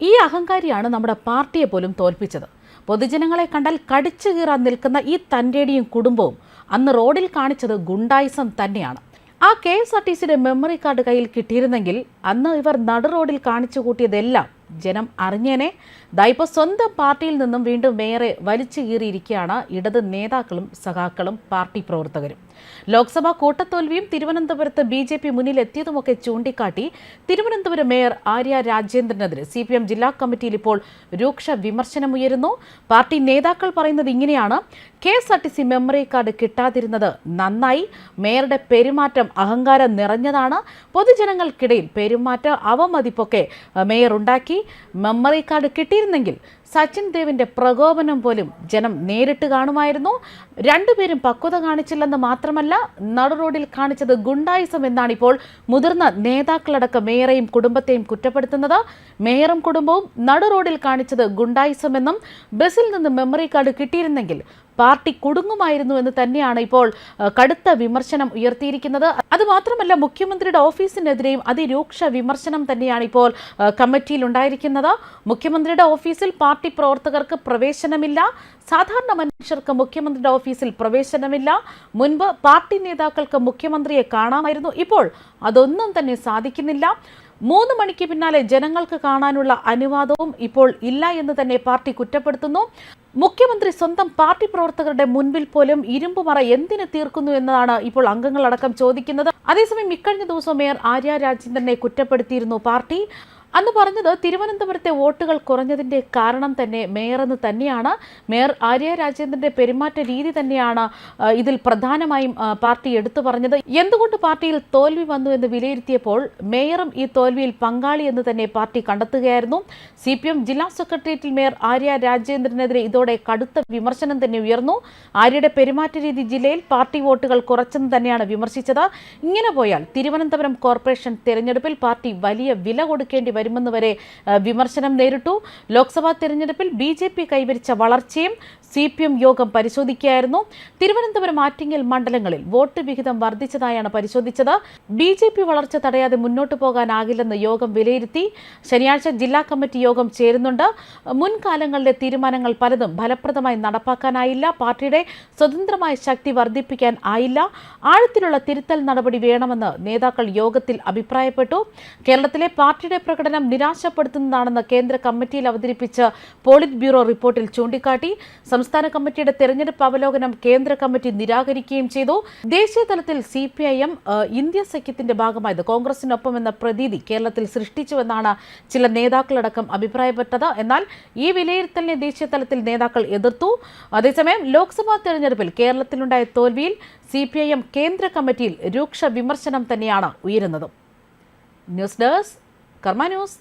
ഈ അഹങ്കാരിയാണ് നമ്മുടെ പാർട്ടിയെ പോലും തോൽപ്പിച്ചത്. പൊതുജനങ്ങളെ കണ്ടാൽ കടിച്ചു കീറാൻ നിൽക്കുന്ന ഈ തന്റെടിയും കുടുംബവും അന്ന് റോഡിൽ കാണിച്ചത് ഗുണ്ടായിസം തന്നെയാണ്. ആ കെ എസ് ആർ ടി സിയുടെ മെമ്മറി കാർഡ് കയ്യിൽ കിട്ടിയിരുന്നെങ്കിൽ അന്ന് ഇവർ നടു റോഡിൽ കാണിച്ചു കൂട്ടിയതെല്ലാം ജനം അറിഞ്ഞേനെ. ദാ ഇപ്പോൾ സ്വന്തം പാർട്ടിയിൽ നിന്നും വീണ്ടും വേറെ വലിച്ചു കീറിയിരിക്കുകയാണ് ഇടത് നേതാക്കളും സഖാക്കളും പാർട്ടി പ്രവർത്തകരും. ലോക്സഭാ കൂട്ടത്തോൽവിയും തിരുവനന്തപുരത്ത് ബി ജെ പി മുന്നിലെത്തിയതുമൊക്കെ ചൂണ്ടിക്കാട്ടി തിരുവനന്തപുരം മേയർ ആര്യ രാജേന്ദ്രനെതിരെ സി പി എം ജില്ലാ കമ്മിറ്റിയിൽ ഇപ്പോൾ രൂക്ഷ വിമർശനമുയരുന്നു പാർട്ടി നേതാക്കൾ പറയുന്നത് ഇങ്ങനെയാണ്. K S R T C memory card കിട്ടാതിരുന്നത് നന്നായി. മേയറുടെ പെരുമാറ്റം അഹങ്കാരം നിറഞ്ഞതാണ്. പൊതുജനങ്ങൾക്കിടയിൽ പെരുമാറ്റ അവമതിപ്പൊക്കെ മേയർ ഉണ്ടാക്കി. മെമ്മറി കാർഡ് കിട്ടിയിരുന്നെങ്കിൽ സച്ചിൻ ദേവിന്റെ പ്രകോപനം പോലും ജനം നേരിട്ട് കാണുമായിരുന്നു. രണ്ടുപേരും പക്വത കാണിച്ചില്ലെന്ന് മാത്രമല്ല നടു റോഡിൽ കാണിച്ചത് ഗുണ്ടായിസം എന്നാണ് ഇപ്പോൾ മുതിർന്ന നേതാക്കളടക്കം മേയറെയും കുടുംബത്തെയും കുറ്റപ്പെടുത്തുന്നത്. മേയറും കുടുംബവും നടു റോഡിൽ കാണിച്ചത് ഗുണ്ടായിസം എന്നും ബസ്സിൽ നിന്ന് മെമ്മറി കാർഡ് കിട്ടിയിരുന്നെങ്കിൽ പാർട്ടി കൊടുങ്ങുമായിരുന്നു എന്ന് തന്നെയാണ് ഇപ്പോൾ കടുത്ത വിമർശനം ഉയർത്തിയിരിക്കുന്നത്. അത് മാത്രമല്ല മുഖ്യമന്ത്രിയുടെ ഓഫീസിനെതിരെയും അതിരൂക്ഷ വിമർശനം തന്നെയാണ് ഇപ്പോൾ കമ്മിറ്റിയിൽ ഉണ്ടായിരിക്കുന്നത്. മുഖ്യമന്ത്രിയുടെ ഓഫീസിൽ പാർട്ടി പ്രവർത്തകർക്ക് പ്രവേശനമില്ല. സാധാരണ മനുഷ്യർക്ക് മുഖ്യമന്ത്രിയുടെ ഓഫീസിൽ പ്രവേശനമില്ല. മുൻപ് പാർട്ടി നേതാക്കൾക്ക് മുഖ്യമന്ത്രിയെ കാണാമായിരുന്നു. ഇപ്പോൾ അതൊന്നും തന്നെ സാധിക്കുന്നില്ല. മൂന്ന് മണിക്ക് പിന്നാലെ ജനങ്ങൾക്ക് കാണാനുള്ള അനുവാദവും ഇപ്പോൾ ഇല്ല എന്ന് തന്നെ പാർട്ടി കുറ്റപ്പെടുത്തുന്നു. മുഖ്യമന്ത്രി സ്വന്തം പാർട്ടി പ്രവർത്തകരുടെ മുൻപിൽ പോലും ഇരുമ്പുമറ എന്തിന് തീർക്കുന്നു എന്നതാണ് ഇപ്പോൾ അംഗങ്ങളടക്കം ചോദിക്കുന്നത്. അതേസമയം ഇക്കഴിഞ്ഞ ദിവസം മേയർ ആര്യ രാജേന്ദ്രനെ കുറ്റപ്പെടുത്തിയിരുന്നു പാർട്ടി. അന്ന് പറഞ്ഞത് തിരുവനന്തപുരത്തെ വോട്ടുകൾ കുറഞ്ഞതിന്റെ കാരണം തന്നെ മേയർ എന്ന് തന്നെയാണ്. മേയർ ആര്യ രാജേന്ദ്രന്റെ പെരുമാറ്റ രീതി തന്നെയാണ് ഇതിൽ പ്രധാനമായും പാർട്ടി എടുത്തു പറഞ്ഞത്. എന്തുകൊണ്ട് പാർട്ടിയിൽ തോൽവി വന്നു എന്ന് വിലയിരുത്തിയപ്പോൾ മേയറും ഈ തോൽവിയിൽ പങ്കാളി എന്ന് തന്നെ പാർട്ടി കണ്ടെത്തുകയായിരുന്നു. സി പി എം ജില്ലാ സെക്രട്ടേറിയറ്റിൽ മേയർ ആര്യ രാജേന്ദ്രനെതിരെ ഇതോടെ കടുത്ത വിമർശനം തന്നെ ഉയർന്നു. ആര്യയുടെ പെരുമാറ്റ രീതി ജില്ലയിൽ പാർട്ടി വോട്ടുകൾ കുറച്ചെന്ന് തന്നെയാണ് വിമർശിച്ചത്. ഇങ്ങനെ പോയാൽ തിരുവനന്തപുരം കോർപ്പറേഷൻ തെരഞ്ഞെടുപ്പിൽ പാർട്ടി വലിയ വില കൊടുക്കേണ്ടി വരുമെന്ന് വരെ വിമർശനം നേരിട്ടു. ലോക്സഭാ തെരഞ്ഞെടുപ്പിൽ ബി കൈവരിച്ച വളർച്ചയും സി പി എം യോഗം പരിശോധിക്കുകയായിരുന്നു. തിരുവനന്തപുരം ആറ്റിങ്ങൽ മണ്ഡലങ്ങളിൽ വോട്ട് വിഹിതം വർദ്ധിച്ചതായാണ് പരിശോധിച്ചത്. ബി ജെ പി വളർച്ച തടയാതെ മുന്നോട്ട് പോകാനാകില്ലെന്ന് യോഗം വിലയിരുത്തി. ശനിയാഴ്ച ജില്ലാ കമ്മിറ്റി യോഗം ചേരുന്നുണ്ട്. മുൻകാലങ്ങളിലെ തീരുമാനങ്ങൾ പലതും ഫലപ്രദമായി നടപ്പാക്കാനായില്ല. പാർട്ടിയുടെ സ്വതന്ത്രമായ ശക്തി വർദ്ധിപ്പിക്കാൻ ആയില്ല. ആഴത്തിലുള്ള തിരുത്തൽ നടപടി വേണമെന്ന് നേതാക്കൾ യോഗത്തിൽ അഭിപ്രായപ്പെട്ടു. കേരളത്തിലെ പാർട്ടിയുടെ പ്രകടനം നിരാശപ്പെടുത്തുന്നതാണെന്ന് കേന്ദ്ര കമ്മിറ്റിയിൽ അവതരിപ്പിച്ച പോളിറ്റ് ബ്യൂറോ റിപ്പോർട്ടിൽ ചൂണ്ടിക്കാട്ടി. സംസ്ഥാന കമ്മിറ്റിയുടെ തെരഞ്ഞെടുപ്പ് അവലോകനം കേന്ദ്ര കമ്മിറ്റി നിരാകരിക്കുകയും ചെയ്തു. ദേശീയ തലത്തിൽ C P I M India സഖ്യത്തിന്റെ ഭാഗമായത് കോൺഗ്രസിനൊപ്പം എന്ന പ്രതീതി കേരളത്തിൽ സൃഷ്ടിച്ചുവെന്നാണ് ചില നേതാക്കളടക്കം അഭിപ്രായപ്പെട്ടത്. എന്നാൽ ഈ വിലയിരുത്തലിനെ ദേശീയ തലത്തിൽ നേതാക്കൾ എതിർത്തു. അതേസമയം ലോക്സഭാ തെരഞ്ഞെടുപ്പിൽ കേരളത്തിലുണ്ടായ തോൽവിയിൽ സി പി ഐ എം കേന്ദ്ര കമ്മിറ്റിയിൽ രൂക്ഷ വിമർശനം തന്നെയാണ് ഉയരുന്നത്. News desk Karma news.